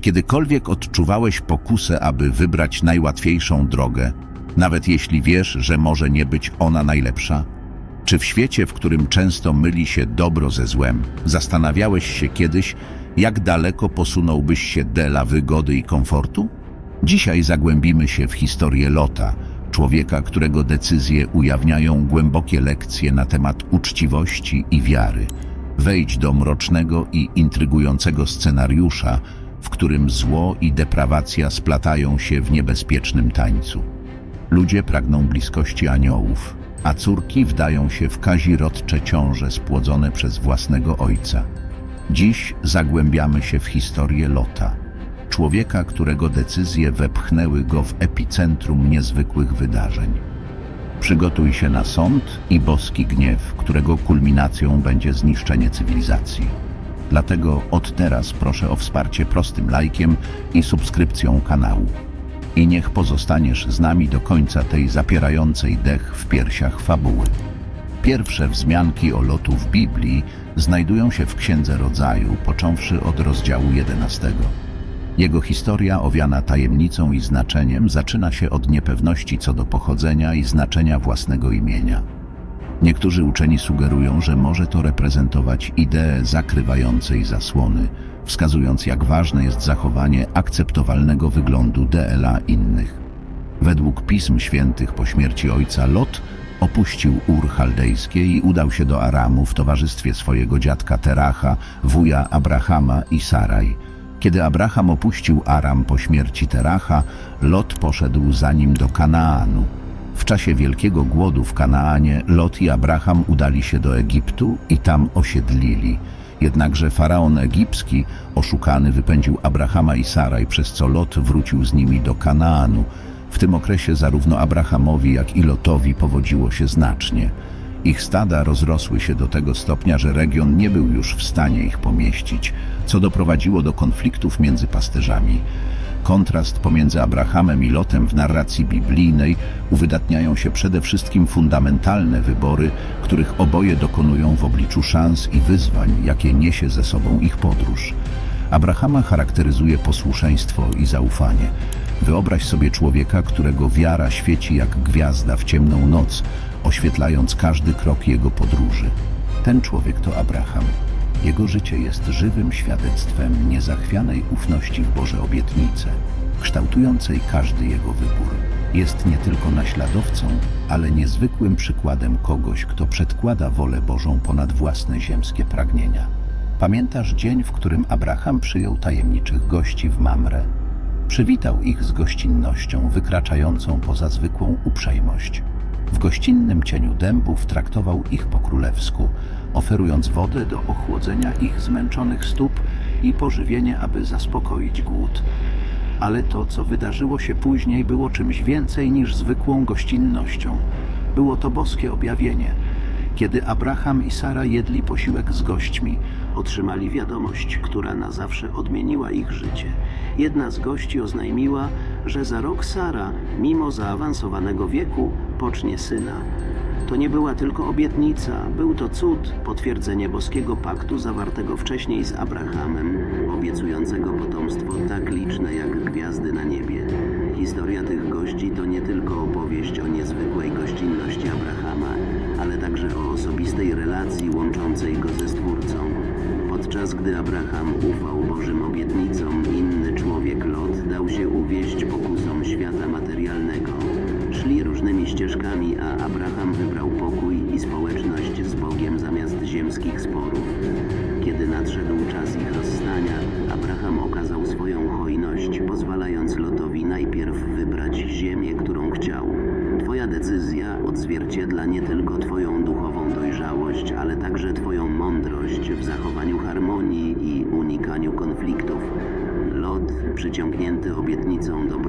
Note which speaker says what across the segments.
Speaker 1: Czy kiedykolwiek odczuwałeś pokusę, aby wybrać najłatwiejszą drogę, nawet jeśli wiesz, że może nie być ona najlepsza? Czy w świecie, w którym często myli się dobro ze złem, zastanawiałeś się kiedyś, jak daleko posunąłbyś się dela wygody i komfortu? Dzisiaj zagłębimy się w historię Lota, człowieka, którego decyzje ujawniają głębokie lekcje na temat uczciwości i wiary. Wejdź do mrocznego i intrygującego scenariusza, w którym zło i deprawacja splatają się w niebezpiecznym tańcu. Ludzie pragną bliskości aniołów, a córki wdają się w kazirodcze ciąże spłodzone przez własnego ojca. Dziś zagłębiamy się w historię Lota, człowieka, którego decyzje wepchnęły go w epicentrum niezwykłych wydarzeń. Przygotuj się na sąd i boski gniew, którego kulminacją będzie zniszczenie cywilizacji. Dlatego od teraz proszę o wsparcie prostym lajkiem i subskrypcją kanału. I niech pozostaniesz z nami do końca tej zapierającej dech w piersiach fabuły. Pierwsze wzmianki o lotu w Biblii znajdują się w Księdze Rodzaju, począwszy od rozdziału 11. Jego historia, owiana tajemnicą i znaczeniem, zaczyna się od niepewności co do pochodzenia i znaczenia własnego imienia. Niektórzy uczeni sugerują, że może to reprezentować ideę zakrywającej zasłony, wskazując jak ważne jest zachowanie akceptowalnego wyglądu DLA innych. Według Pism Świętych po śmierci ojca Lot opuścił Ur Chaldejskie i udał się do Aramu w towarzystwie swojego dziadka Teracha, wuja Abrahama i Saraj. Kiedy Abraham opuścił Aram po śmierci Teracha, Lot poszedł za nim do Kanaanu. W czasie wielkiego głodu w Kanaanie Lot i Abraham udali się do Egiptu i tam osiedlili. Jednakże faraon egipski, oszukany, wypędził Abrahama i Saraj, przez co Lot wrócił z nimi do Kanaanu. W tym okresie zarówno Abrahamowi, jak i Lotowi powodziło się znacznie. Ich stada rozrosły się do tego stopnia, że region nie był już w stanie ich pomieścić, co doprowadziło do konfliktów między pasterzami. Kontrast pomiędzy Abrahamem i Lotem w narracji biblijnej uwydatniają się przede wszystkim fundamentalne wybory, których oboje dokonują w obliczu szans i wyzwań, jakie niesie ze sobą ich podróż. Abrahama charakteryzuje posłuszeństwo i zaufanie. Wyobraź sobie człowieka, którego wiara świeci jak gwiazda w ciemną noc, oświetlając każdy krok jego podróży. Ten człowiek to Abraham. Jego życie jest żywym świadectwem niezachwianej ufności w Boże obietnice, kształtującej każdy jego wybór. Jest nie tylko naśladowcą, ale niezwykłym przykładem kogoś, kto przedkłada wolę Bożą ponad własne ziemskie pragnienia. Pamiętasz dzień, w którym Abraham przyjął tajemniczych gości w Mamre? Przywitał ich z gościnnością wykraczającą poza zwykłą uprzejmość. W gościnnym cieniu dębów traktował ich po królewsku, oferując wodę do ochłodzenia ich zmęczonych stóp i pożywienie, aby zaspokoić głód. Ale to, co wydarzyło się później, było czymś więcej niż zwykłą gościnnością. Było to boskie objawienie. Kiedy Abraham i Sara jedli posiłek z gośćmi, otrzymali wiadomość, która na zawsze odmieniła ich życie. Jedna z gości oznajmiła, że za rok Sara, mimo zaawansowanego wieku, pocznie syna. To nie była tylko obietnica, był to cud, potwierdzenie boskiego paktu zawartego wcześniej z Abrahamem, obiecującego potomstwo tak liczne jak gwiazdy na niebie. Historia tych gości to nie tylko opowieść o niezwykłej gościnności Abrahama, ale także o osobistej relacji łączącej go ze Stwórcą. Podczas gdy Abraham ufał Bożym obietnicom, inny człowiek Lot dał się uwieść pokusom świata materialnego. Różnymi ścieżkami, a Abraham wybrał pokój i społeczność z Bogiem zamiast ziemskich sporów. Kiedy nadszedł czas ich rozstania, Abraham okazał swoją hojność, pozwalając Lotowi najpierw wybrać ziemię, którą chciał. Twoja decyzja odzwierciedla nie tylko Twoją duchową dojrzałość, ale także Twoją mądrość w zachowaniu harmonii i unikaniu konfliktów. Lot, przyciągnięty obietnicą dobrobytu,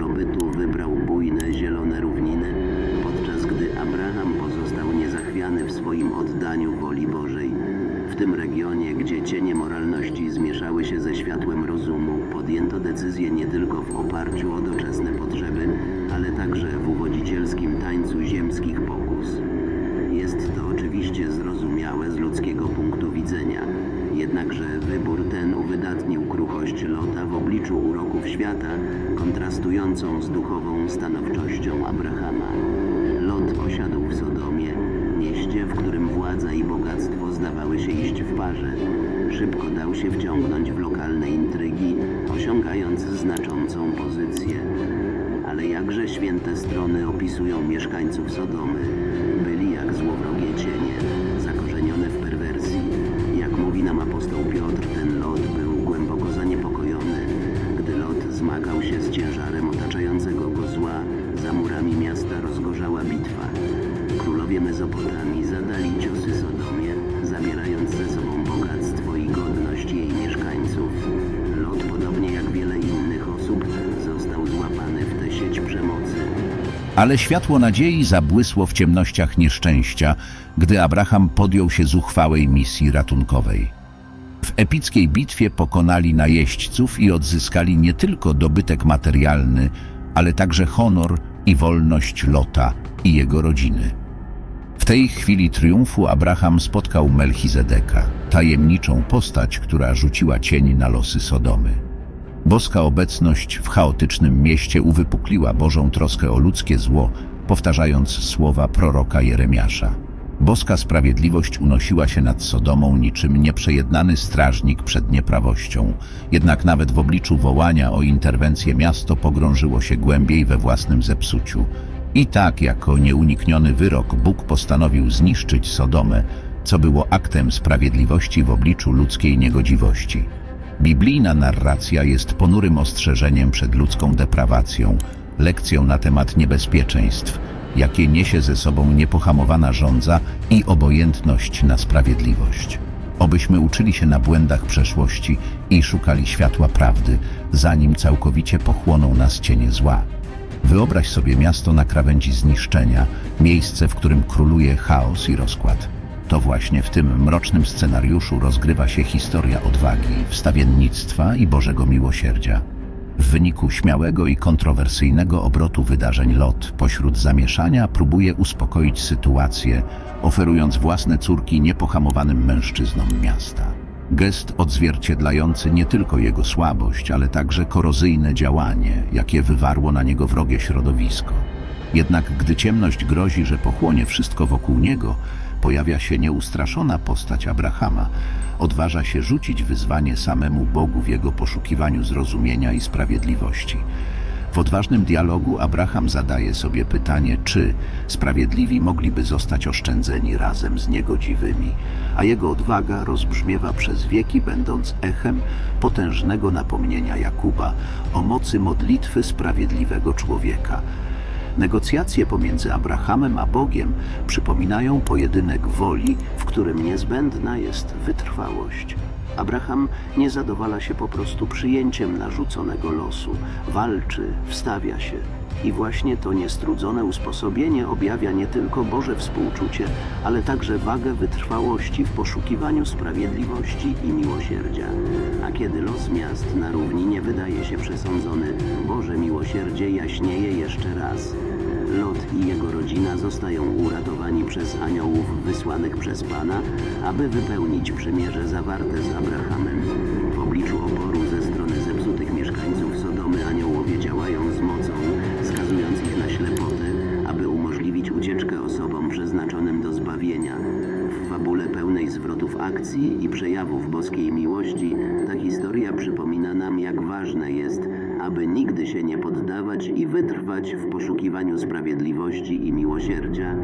Speaker 1: swoim oddaniu woli Bożej. W tym regionie, gdzie cienie moralności zmieszały się ze światłem rozumu, podjęto decyzje nie tylko w oparciu o doczesne potrzeby, ale także w uwodzicielskim tańcu ziemskich pokus. Jest to oczywiście zrozumiałe z ludzkiego punktu widzenia.
Speaker 2: Jednakże wybór ten uwydatnił kruchość Lota w obliczu uroków świata, kontrastującą z duchową stanowczością Abrahama. Lot posiadł w Sodomie, władza i bogactwo zdawały się iść w parze. Szybko dał się wciągnąć w lokalne intrygi, osiągając znaczącą pozycję. Ale jakże święte strony opisują mieszkańców Sodomy. Byli jak złowrogie
Speaker 1: Ale światło nadziei zabłysło w ciemnościach nieszczęścia, gdy Abraham podjął się zuchwałej misji ratunkowej. W epickiej bitwie pokonali najeźdźców i odzyskali nie tylko dobytek materialny, ale także honor i wolność Lota i jego rodziny. W tej chwili triumfu Abraham spotkał Melchizedeka, tajemniczą postać, która rzuciła cień na losy Sodomy. Boska obecność w chaotycznym mieście uwypukliła Bożą troskę o ludzkie zło, powtarzając słowa proroka Jeremiasza. Boska sprawiedliwość unosiła się nad Sodomą niczym nieprzejednany strażnik przed nieprawością. Jednak nawet w obliczu wołania o interwencję miasto pogrążyło się głębiej we własnym zepsuciu. I tak, jako nieunikniony wyrok, Bóg postanowił zniszczyć Sodomę, co było aktem sprawiedliwości w obliczu ludzkiej niegodziwości. Biblijna narracja jest ponurym ostrzeżeniem przed ludzką deprawacją, lekcją na temat niebezpieczeństw, jakie niesie ze sobą niepohamowana żądza i obojętność na sprawiedliwość. Obyśmy uczyli się na błędach przeszłości i szukali światła prawdy, zanim całkowicie pochłoną nas cienie zła. Wyobraź sobie miasto na krawędzi zniszczenia, miejsce, w którym króluje chaos i rozkład. To właśnie w tym mrocznym scenariuszu rozgrywa się historia odwagi, wstawiennictwa i Bożego miłosierdzia. W wyniku śmiałego i kontrowersyjnego obrotu wydarzeń Lot pośród zamieszania próbuje uspokoić sytuację, oferując własne córki niepohamowanym mężczyznom miasta. Gest odzwierciedlający nie tylko jego słabość, ale także korozyjne działanie, jakie wywarło na niego wrogie środowisko. Jednak gdy ciemność grozi, że pochłonie wszystko wokół niego, pojawia się nieustraszona postać Abrahama. Odważa się rzucić wyzwanie samemu Bogu w jego poszukiwaniu zrozumienia i sprawiedliwości. W odważnym dialogu Abraham zadaje sobie pytanie, czy sprawiedliwi mogliby zostać oszczędzeni razem z niegodziwymi, a jego odwaga rozbrzmiewa przez wieki, będąc echem potężnego napomnienia Jakuba o mocy modlitwy sprawiedliwego człowieka. Negocjacje pomiędzy Abrahamem a Bogiem przypominają pojedynek woli, w którym niezbędna jest wytrwałość. Abraham nie zadowala się po prostu przyjęciem narzuconego losu, walczy, wstawia się. I właśnie to niestrudzone usposobienie objawia nie tylko Boże współczucie, ale także wagę wytrwałości w poszukiwaniu sprawiedliwości i miłosierdzia. A kiedy los miast na równinie wydaje się przesądzony, Boże miłosierdzie jaśnieje jeszcze raz. Lot i jego rodzina zostają uratowani przez aniołów wysłanych przez Pana, aby wypełnić przymierze zawarte z Abrahamem. W obliczu oporu ze strony zepsutych mieszkańców Sodomy aniołowie działają z mocą, skazując ich na ślepotę, aby umożliwić ucieczkę osobom przeznaczonym do zbawienia. W fabule pełnej zwrotów akcji i przejawów boskiej miłości ta historia przypomina nam, jak ważne jest, aby nigdy się nie poddawać i wytrwać w poszukiwaniu sprawiedliwości i miłosierdzia,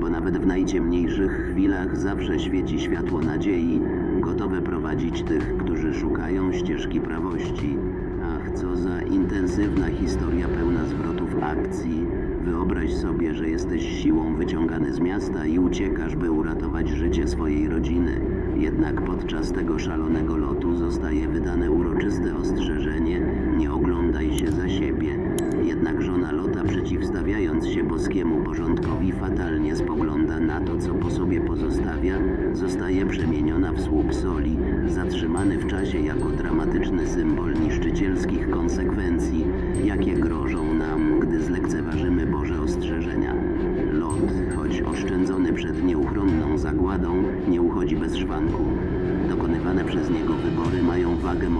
Speaker 1: bo nawet w najciemniejszych chwilach zawsze świeci światło nadziei, gotowe prowadzić tych, którzy szukają ścieżki prawości. Ach, co za intensywna historia pełna zwrotów akcji. Wyobraź sobie, że jesteś siłą wyciągany z miasta i uciekasz, by uratować życie swojej rodziny. Jednak podczas tego szalonego lotu zostaje wydane uroczyste ostrzeżenie: nie oglądaj się za siebie. Jednak żona Lota, przeciwstawiając się boskiemu porządkowi, fatalnie spogląda na to, co po sobie pozostawia, zostaje przemieniona w słup soli, zatrzymany w czasie jako dramatyczny symbol niszczycielskich konsekwencji, jakie grożą
Speaker 2: wagę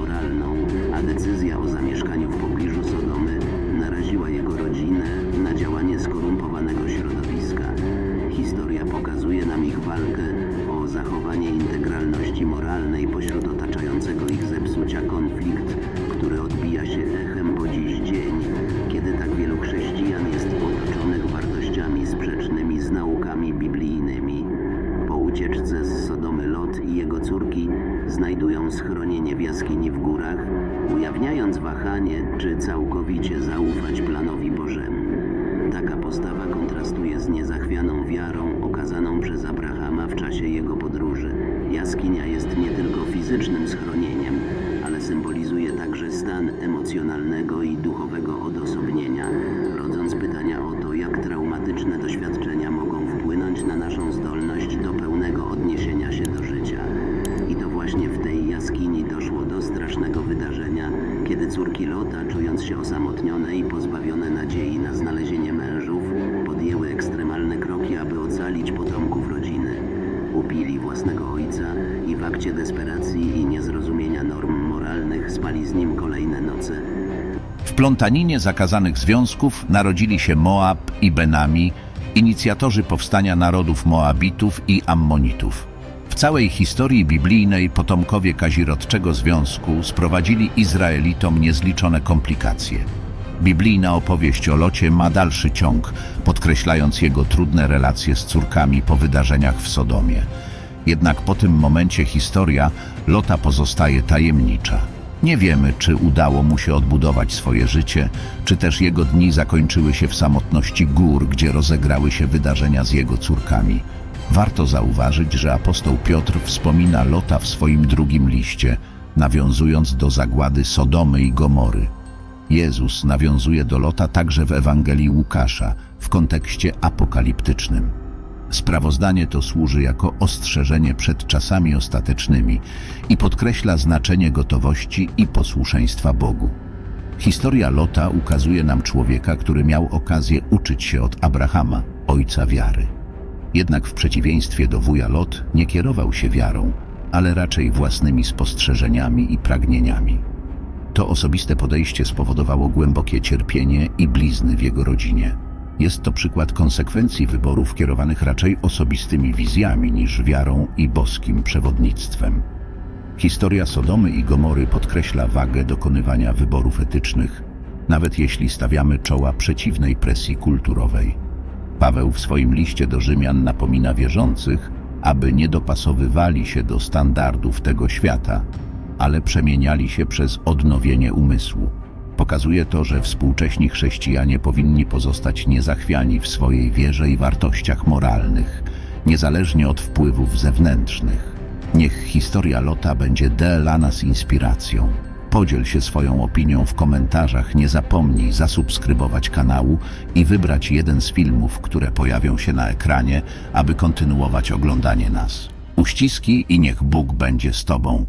Speaker 2: całkowicie zaufać planowi Bożemu. Taka postawa kontrastuje z niezachwianą wiarą okazaną przez Abrahama w czasie jego podróży. Jaskinia jest nie tylko fizycznym schronieniem, ale symbolizuje także stan emocjonalnego i duchowego odosobnienia, rodząc pytania o to, jak traumatyczne doświadczenia kiedy córki Lota, czując się osamotnione i pozbawione nadziei na znalezienie mężów, podjęły ekstremalne kroki, aby ocalić potomków rodziny. Upili własnego ojca i w akcie desperacji i niezrozumienia norm moralnych spali z nim kolejne noce.
Speaker 1: W plątaninie zakazanych związków narodzili się Moab i Benami, inicjatorzy powstania narodów Moabitów i Ammonitów. Całej historii biblijnej potomkowie kazirodczego związku sprowadzili Izraelitom niezliczone komplikacje. Biblijna opowieść o Locie ma dalszy ciąg, podkreślając jego trudne relacje z córkami po wydarzeniach w Sodomie. Jednak po tym momencie historia Lota pozostaje tajemnicza. Nie wiemy, czy udało mu się odbudować swoje życie, czy też jego dni zakończyły się w samotności gór, gdzie rozegrały się wydarzenia z jego córkami. Warto zauważyć, że apostoł Piotr wspomina Lota w swoim drugim liście, nawiązując do zagłady Sodomy i Gomory. Jezus nawiązuje do Lota także w Ewangelii Łukasza w kontekście apokaliptycznym. Sprawozdanie to służy jako ostrzeżenie przed czasami ostatecznymi i podkreśla znaczenie gotowości i posłuszeństwa Bogu. Historia Lota ukazuje nam człowieka, który miał okazję uczyć się od Abrahama, ojca wiary. Jednak w przeciwieństwie do wuja Lot nie kierował się wiarą, ale raczej własnymi spostrzeżeniami i pragnieniami. To osobiste podejście spowodowało głębokie cierpienie i blizny w jego rodzinie. Jest to przykład konsekwencji wyborów kierowanych raczej osobistymi wizjami niż wiarą i boskim przewodnictwem. Historia Sodomy i Gomory podkreśla wagę dokonywania wyborów etycznych, nawet jeśli stawiamy czoła przeciwnej presji kulturowej. Paweł w swoim liście do Rzymian napomina wierzących, aby nie dopasowywali się do standardów tego świata, ale przemieniali się przez odnowienie umysłu. Pokazuje to, że współcześni chrześcijanie powinni pozostać niezachwiani w swojej wierze i wartościach moralnych, niezależnie od wpływów zewnętrznych. Niech historia Lota będzie dla nas inspiracją. Podziel się swoją opinią w komentarzach, nie zapomnij zasubskrybować kanału i wybrać jeden z filmów, które pojawią się na ekranie, aby kontynuować oglądanie nas. Uściski i niech Bóg będzie z Tobą.